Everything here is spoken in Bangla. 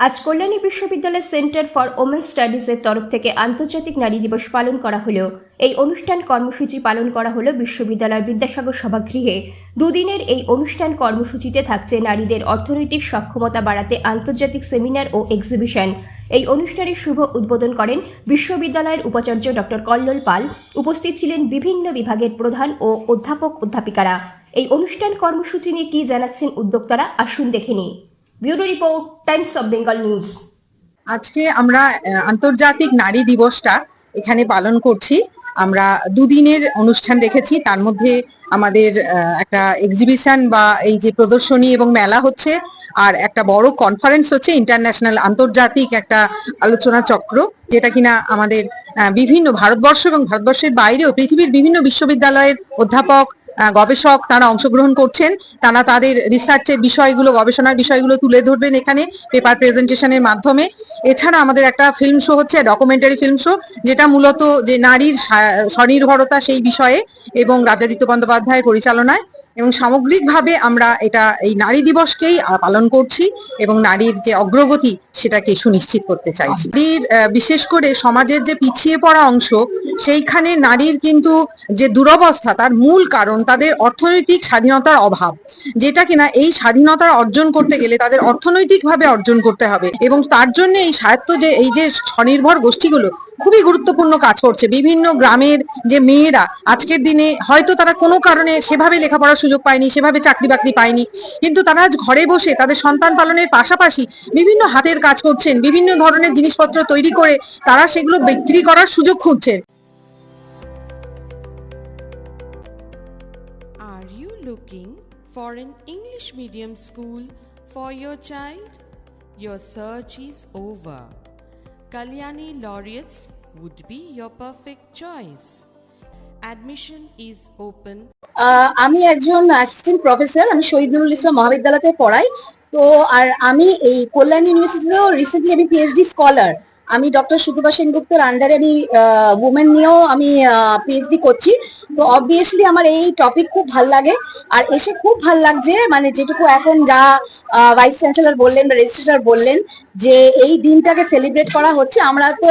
আজ কল্যাণী বিশ্ববিদ্যালয় সেন্টার ফর ওমেন স্টাডিজের তরফ থেকে আন্তর্জাতিক নারী দিবস পালন করা হলেও এই অনুষ্ঠান কর্মসূচি পালন করা হলো বিশ্ববিদ্যালয়ের বিদ্যাসাগর সভাগৃহে। দুদিনের এই অনুষ্ঠান কর্মসূচিতে থাকছে নারীদের অর্থনৈতিক সক্ষমতা বাড়াতে আন্তর্জাতিক সেমিনার ও এক্সিবিশন। এই অনুষ্ঠানের শুভ উদ্বোধন করেন বিশ্ববিদ্যালয়ের উপাচার্য ডক্টর কল্লোল পাল। উপস্থিত ছিলেন বিভিন্ন বিভাগের প্রধান ও অধ্যাপক অধ্যাপিকারা এই অনুষ্ঠান কর্মসূচি নিয়ে কি জানাচ্ছেন উদ্যোক্তারা, আসুন দেখে নিই। Bureau report, Times of Bengal news. আজকে আমরা আন্তর্জাতিক নারী দিবসটা এখানে পালন করছি। আমরা দুদিনের অনুষ্ঠান রেখেছি। তার মধ্যে আমাদের একটা এক্সিবিশন বা এই যে প্রদর্শনী এবং মেলা হচ্ছে, আর একটা বড় কনফারেন্স হচ্ছে ইন্টারন্যাশনাল আন্তর্জাতিক একটা আলোচনা চক্র, যেটা কিনা আমাদের বিভিন্ন ভারতবর্ষ এবং ভারতবর্ষের বাইরেও পৃথিবীর বিভিন্ন বিশ্ববিদ্যালয়ের অধ্যাপক গবেষক তারা অংশগ্রহণ করছেন। তারা তাদের রিসার্চের বিষয়গুলো, গবেষণার বিষয়গুলো তুলে ধরবেন এখানে পেপার প্রেজেন্টেশনের মাধ্যমে। এছাড়া আমাদের একটা ফিল্ম শো হচ্ছে ডকুমেন্টারি ফিল্ম শো যেটা মূলত যে নারীর স্বনির্ভরতা সেই বিষয়ে এবং রাজাদিত্য বন্দ্যোপাধ্যায়ের পরিচালনায়। এবং সামগ্রিকভাবে আমরা এটা, এই নারী দিবসকেই পালন করছি এবং নারীর যে অগ্রগতি সেটাকে সুনিশ্চিত করতে চাইছি। নারীর বিশেষ করে সমাজের যে পিছিয়ে পড়া অংশ, সেইখানে নারীর কিন্তু যে দুরবস্থা, তার মূল কারণ তাদের অর্থনৈতিক স্বাধীনতার অভাব। যেটা কিনা এই স্বাধীনতা অর্জন করতে গেলে তাদের অর্থনৈতিকভাবে অর্জন করতে হবে এবং তার জন্য এই স্বায়ত্ত যে, এই যে স্বনির্ভর গোষ্ঠীগুলো খুবই গুরুত্বপূর্ণ কাজ করছে বিভিন্ন গ্রামের যে মেয়েরা আজকের দিনে হয়তো তারা কোনো কারণে সেভাবে লেখাপড়ার সুযোগ পায়নি, সেভাবে চাকরি বাকরি পায়নি, কিন্তু তারা আজ ঘরে বসে তাদের সন্তান পালনের পাশাপাশি বিভিন্ন হাতের কাজ করছেন, বিভিন্ন ধরনের জিনিসপত্র তৈরি করে তারা সেগুলো বিক্রি করার সুযোগ খুঁজছেন Are you looking for an English medium school for your child? Your search is over. Kalyani Laureates would be your perfect choice. Admission is open. আমি একজন অ্যাসিস্ট্যান্ট প্রফেসর আমি শহীদ নুরুল ইসলাম মহাবিদ্যালয়তে পড়াই। তো, আর আমি এই কল্যাণ ইউনিভার্সিটিতেও রিসেন্টলি আমি পিএইচডি স্কলার আমি ডক্টর সুদীপা সেনগুপ্তর আন্ডারে আমি উমেন নিয়েও আমি পিএইচডি করছি। তো অবভিয়াসলি আমার এই টপিক খুব ভালো লাগে। আর এসে খুব ভালো লাগছে মানে যেটুকু এখন যা ভাইস চ্যান্সেলর বললেন বা রেজিস্ট্রার বললেন যে এই দিনটাকে সেলিব্রেট করা হচ্ছে। আমরা তো